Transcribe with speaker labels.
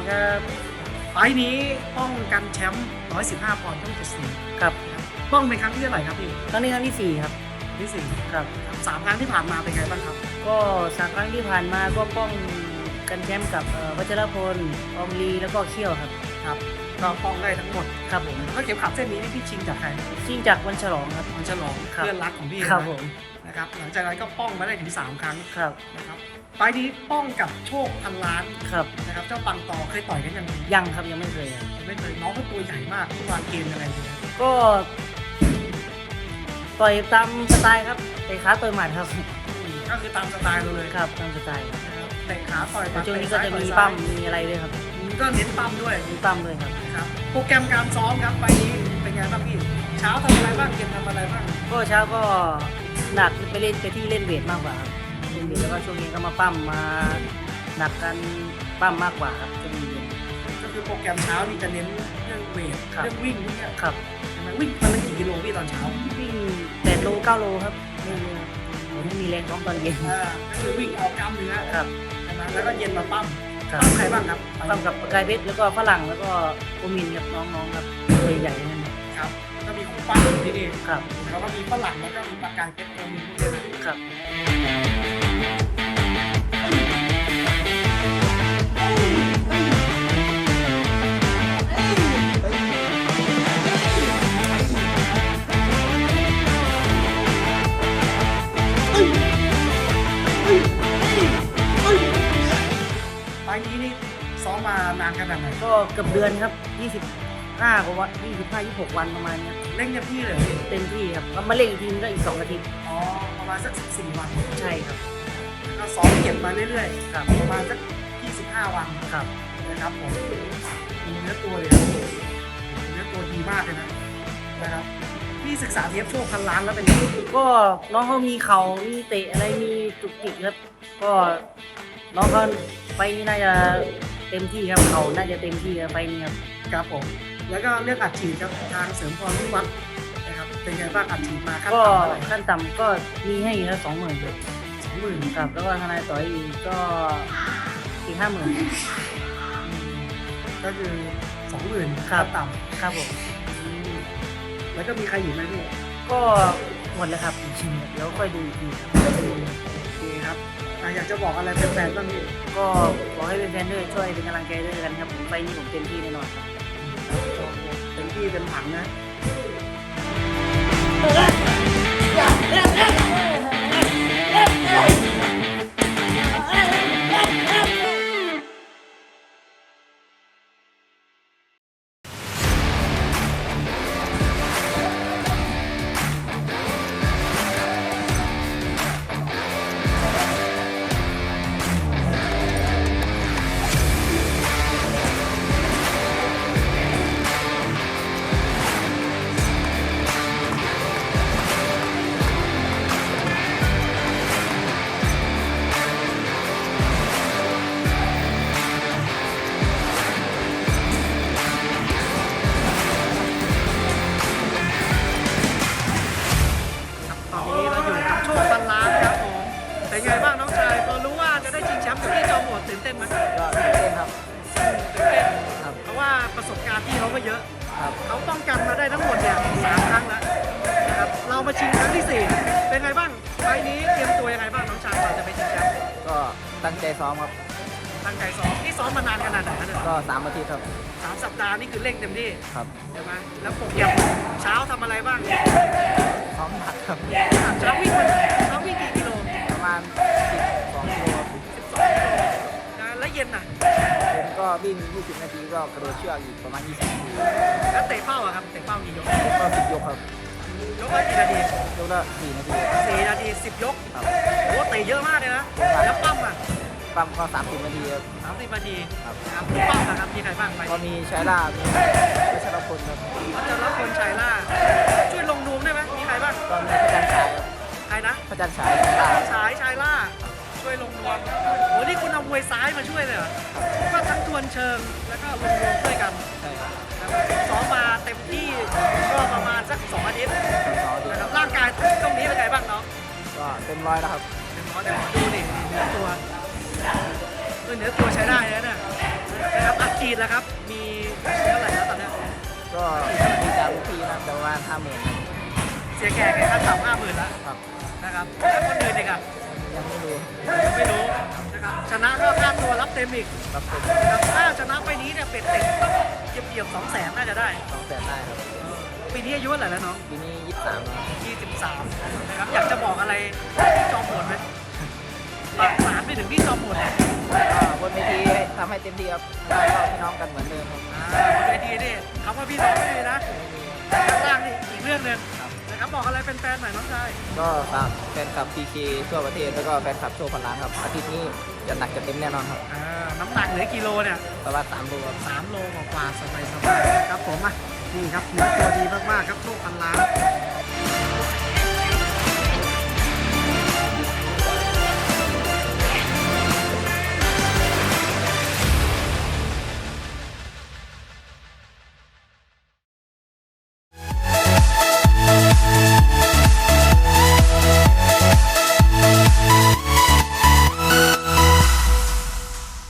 Speaker 1: พี่จอมโหดครับ
Speaker 2: ครับ
Speaker 1: ไฟล์นี้ป้องกันแชมป์115ปอนด์ต้องจะสี
Speaker 2: ครับ
Speaker 1: ป้องเป็นครั้งที่เท่าไหร่ครับพี่
Speaker 2: ครั้งนี้ครั้งที่สี่ครับ
Speaker 1: ที่สี่
Speaker 2: ครับ
Speaker 1: สามครั้งที่ผ่านมาเป็นไงบ้างครับ
Speaker 2: ก็สามครั้งที่ผ่านมาก็ป้องกันแชมป์กับเอ่อวัชรพลอองลีแล้วก็เขี้ยวครับ
Speaker 1: ครับก็ป้องได้ทั้งหมด
Speaker 2: ครับผม
Speaker 1: แล้วก็เข็มขัดเส้นนี้นี่พี่ชิงจากใคร
Speaker 2: ชิงจากวันฉลองครับ
Speaker 1: มันฉลอง
Speaker 2: ครับ
Speaker 1: เพื่อนรักของพี่
Speaker 2: ครับ
Speaker 1: นะ
Speaker 2: ผม
Speaker 1: นะครับหลังจากนั้นก็ป้องมาได้ถึงสามครั้ง
Speaker 2: ครับ
Speaker 1: นะครับไฟล์นี้ป้องกับโชคพันล้าน
Speaker 2: ครับ
Speaker 1: นะครับเจ้าปังตอเคยต่อยกันยัง
Speaker 2: ยังครับยังไม่เคยครับ
Speaker 1: ไม่เคยน้องก็ตัวใหญ่มากทุกวางเกมยังไงเนี่ย
Speaker 2: ก็ต่อยตามสไตล์ครับเตะขาต่อยหมัดครับ
Speaker 1: อืมก็คือตามสไตล์เราเลย
Speaker 2: ครับตามสไตล์
Speaker 1: นะครับเตะขาต่อยหมัด
Speaker 2: ช่วงนี้
Speaker 1: เตะ
Speaker 2: ก็
Speaker 1: ซ้าย
Speaker 2: จะ
Speaker 1: ต่อ
Speaker 2: มี
Speaker 1: ย
Speaker 2: ปั้
Speaker 1: ซ้ามย
Speaker 2: มีอะไรด้วยครับ
Speaker 1: อืมก็เน้นปั้มด้วย
Speaker 2: มีปั้มด้วยครับ
Speaker 1: นะครับโปรแกรมการซ้อมครับไปนี้เป็นไงบ้างพี่เช้าทำอะไรบ้างเย็นทำอะไรบ้าง
Speaker 2: ก็เช้าก็ หนักไปเล่นไปที่เล่นเวทมากกว่าครับเล่นเวทแล้วก็ช่วงนี้ก็มาปั้มมาหนักกันปั้มมากกว่าครับจะมีเย็น
Speaker 1: ก็คือโปรแกรมเช้านี่จะเน้นเรื่องเวท
Speaker 2: ครับ
Speaker 1: เรื่องวิ่งนี่เนี่ย
Speaker 2: ครับ
Speaker 1: ใช่ไหมวิ่งวันละกี่กิโลพี่ตอนเช้า
Speaker 2: วิ่งแปดโลเก้าโลครับไม่มีครับผมไม่มีแรงซ้อมตอนเย็น
Speaker 1: อ่าก็คือวิ่งเอากล้ามเนื้อ
Speaker 2: ครับ
Speaker 1: ใช่ไหมแล้วก็เย็นมาปั้ม
Speaker 2: ครับ
Speaker 1: ปั้มใครบ้างครับ
Speaker 2: ปั้มกับประกายเพชรแล้วก็ฝรั่งแล้วก็โอมินครับน้องๆครับตัวใหญ่ๆนั่น
Speaker 1: ครับ ก็มีคู่ปั้มอยู่ที่นี่
Speaker 2: ครับ
Speaker 1: แล้วก็มีฝรั่งแล้วก็มีปากกาเพชรโอมินด้วยนะครับไฟล์นี้นี่ซ้อมมานานขนาดไหน
Speaker 2: ก็เกือบเดือนครับ 25กว่าวัน25 26วันประมาณเนี้ย
Speaker 1: เร่งเต็มที่เลย
Speaker 2: เต็มที่ครับก็มาเล่นอีกทีนึงก็อีก2อาทิตย์
Speaker 1: อ๋อประมาณสัก14วัน
Speaker 2: ใช่ครับ
Speaker 1: ก็ซ้อมเก็บมาเรื่อย
Speaker 2: ครับ
Speaker 1: ๆประมาณสัก25วัน
Speaker 2: ครับ
Speaker 1: นะครับผมมีเนื้อตัวเลยครับเนื้อตัวดีมากเลยนะนะครับพี่ศึกษาเทปโชคพันล้านแล้วเป็นไง
Speaker 2: ก็น้องเขามีเขามีเตะอะไรมีจุกจิกครับก็น้องเขาไปนี่น่าจะเต็มที่ครับเขาน่าจะเต็มที่ครับไปนี่ครับ
Speaker 1: ครับผม แล้วก็เรื่องอัดฉีดครับทางเสริมพรวิวัฒน์นะครับเป็นไงบ้างอัดฉีดมาขั้น
Speaker 2: ก็
Speaker 1: ต่ำเท่าไหร่
Speaker 2: ขั้นต่ำก็มีให้ครับสองหมื่นครับ
Speaker 1: สองหมื่น
Speaker 2: ครับแล้วก็ทนายต่อยอีกก็อีกห้าหมื่น
Speaker 1: ก็คือสองหมื่น
Speaker 2: ครับ
Speaker 1: ต่
Speaker 2: ครับผมำ
Speaker 1: อืมแล้วก็มีใครอยู่ไหมพี่
Speaker 2: ก็หมดแล้วครับเดี๋ยวค่อยดูอีกทีครับ
Speaker 1: โอเคครับอะอยากจะบอกอะไรแฟนๆบ้างพี่
Speaker 2: ก็ขอให้เป็นแฟนๆด้วยช่วยเป็นกำลังใจด้วยกันครับผมไปนี่ผมเต็มที่แน่นอนครับ
Speaker 1: เต็มที่เต็มถังนะ เต้นไหม
Speaker 2: ก็ตื่นเต้นครับ
Speaker 1: ตื่นเต้น
Speaker 2: ครับ
Speaker 1: เพราะว่าประสบการณ์พี่เขาก็เยอะ
Speaker 2: ครับ
Speaker 1: เขาป้องกันมาได้ทั้งหมดเนี่ยสามครั้งแล้วนะครับเรามาชิงครั้งที่สี่เป็นไงบ้างไฟล์นี้เตรียมตัวยังไงบ้างน้องชายก่อนจะไปชิงแชมป์
Speaker 3: ก็ตั้งใจซ้อมครับ
Speaker 1: ตั้งใจซ้อมนี่ซ้อมมานานขนาดไหนครับเนี่ย
Speaker 3: ก็สามอาทิตย์ครับ
Speaker 1: สามสัปดาห์นี่คือเร่งเต็มที่
Speaker 3: ครับ
Speaker 1: ใช่ไหมแล้วโปรแกรมเช้าทำอะไรบ้าง
Speaker 3: วิ่ง 20 นาทีก็กระโดดเชือกอีกประมาณ 20 นาที
Speaker 1: แล้วเตะเป้าอะครับเตะเป้ากี่ยก
Speaker 3: ก็10ยกครับ
Speaker 1: ยกละกี่นาที
Speaker 3: ยกละ4นาที
Speaker 1: สี่นาทีสิบยก
Speaker 3: ครับ
Speaker 1: โอ้เตะเยอะมากเลยนะแล้วปั้มอะ
Speaker 3: ปั๊มก็30 นาทีครับ
Speaker 1: สามสิบนาที
Speaker 3: ครับ
Speaker 1: นะครับผู้ปั้มนะครับมีใครบ้างไป
Speaker 3: ก็มีชัยล่ามีวัชรพลครับ
Speaker 1: วัชรพลชัยล่า ช่วยลงนวมได้ไหมมีใครบ้าง
Speaker 3: ก็มีพระจันทร์ฉายครับ
Speaker 1: ใครนะ
Speaker 3: พระจันทร์ฉายชัยล่า
Speaker 1: ชายชายล่า ช่วยลงนวมโหนี่คุณเอามวยซ้ายมาช่วยเลยเหรอก็ทั้งทวนเชิงแล้วก็ลงนวมช่วยกัน
Speaker 3: ใช่ครับ
Speaker 1: นะครับซ้อมมาเต็มที่ก็ประมาณสักสองอาทิตย์
Speaker 3: ซ้อมดี
Speaker 1: นะ
Speaker 3: ค
Speaker 1: ค
Speaker 3: รั
Speaker 1: รั
Speaker 3: บบ
Speaker 1: ร่างกายตรงนี้เป็นไงบ้างน้อง
Speaker 3: ก็เต็มร้อยแล้วครับ
Speaker 1: เดี๋ยวหมอเดี๋ยวหมอดูดิเนื้อตัวเออเนื้อตัวใช้ได้นะเนี่ยนะครับอัดฉีดแล้วครับ มีเท่าไหร่แล้วตอนเนี้ย
Speaker 3: ก็มีจากลูกพี่นะประมาณห้าหมื่น
Speaker 1: เสียแขกเนี่ยขั้นต่ำห้าหมื่นแล้ว
Speaker 3: ครับ
Speaker 1: นะครับแล้วคนอื่นอีกอะ
Speaker 3: ยังไม่รู้
Speaker 1: ไม่รู้นะครับชนะก็ค่าตัวรับเต็มอีก
Speaker 3: ครับผม
Speaker 1: นะครับถ้าชนะไปนี้เนี่ยเป็ดเต็มต้องเยียบๆสองแสนน่าจะได้
Speaker 3: สองแสนได้ครับ
Speaker 1: ปีนี้อายุเท่าไหร่แล้วน้อง
Speaker 3: ปีนี้ยี่สิบสามแล้ว
Speaker 1: 23นะครับอยากจะบอกอะไรพี่จอมโหดไหมฝากสารไปถึงพี่จอมโหดเนี่ย
Speaker 3: ก็บนเวทีทำให้เต็มที่ครับได้ก็พี่น้องกันเหมือนเดิมครับ
Speaker 1: อ่าบนเวทีนี่คำว่าพี่น้องไม่ดีนะข้างล่างนี่อีกเรื่องหนึ่ง นะครับบอกอะไรเป็นแฟนๆหน่อยน้องชาย
Speaker 3: ก็ฝากแฟนคลับพีเคทั่วประเทศแล้วก็แฟนคลับโชว์พันล้านครับ อาทิตย์นี้จะหนักจะเต็มแน่นอนครับ
Speaker 1: อ่าน้ำหนักเหลือกิโลเนี่ย
Speaker 3: ประมาณสามโลครับ
Speaker 1: สามโลกว่าๆสบายๆครับผมอะนี่ครับเนื้อตัวดีมากๆครับโชคพันล้าน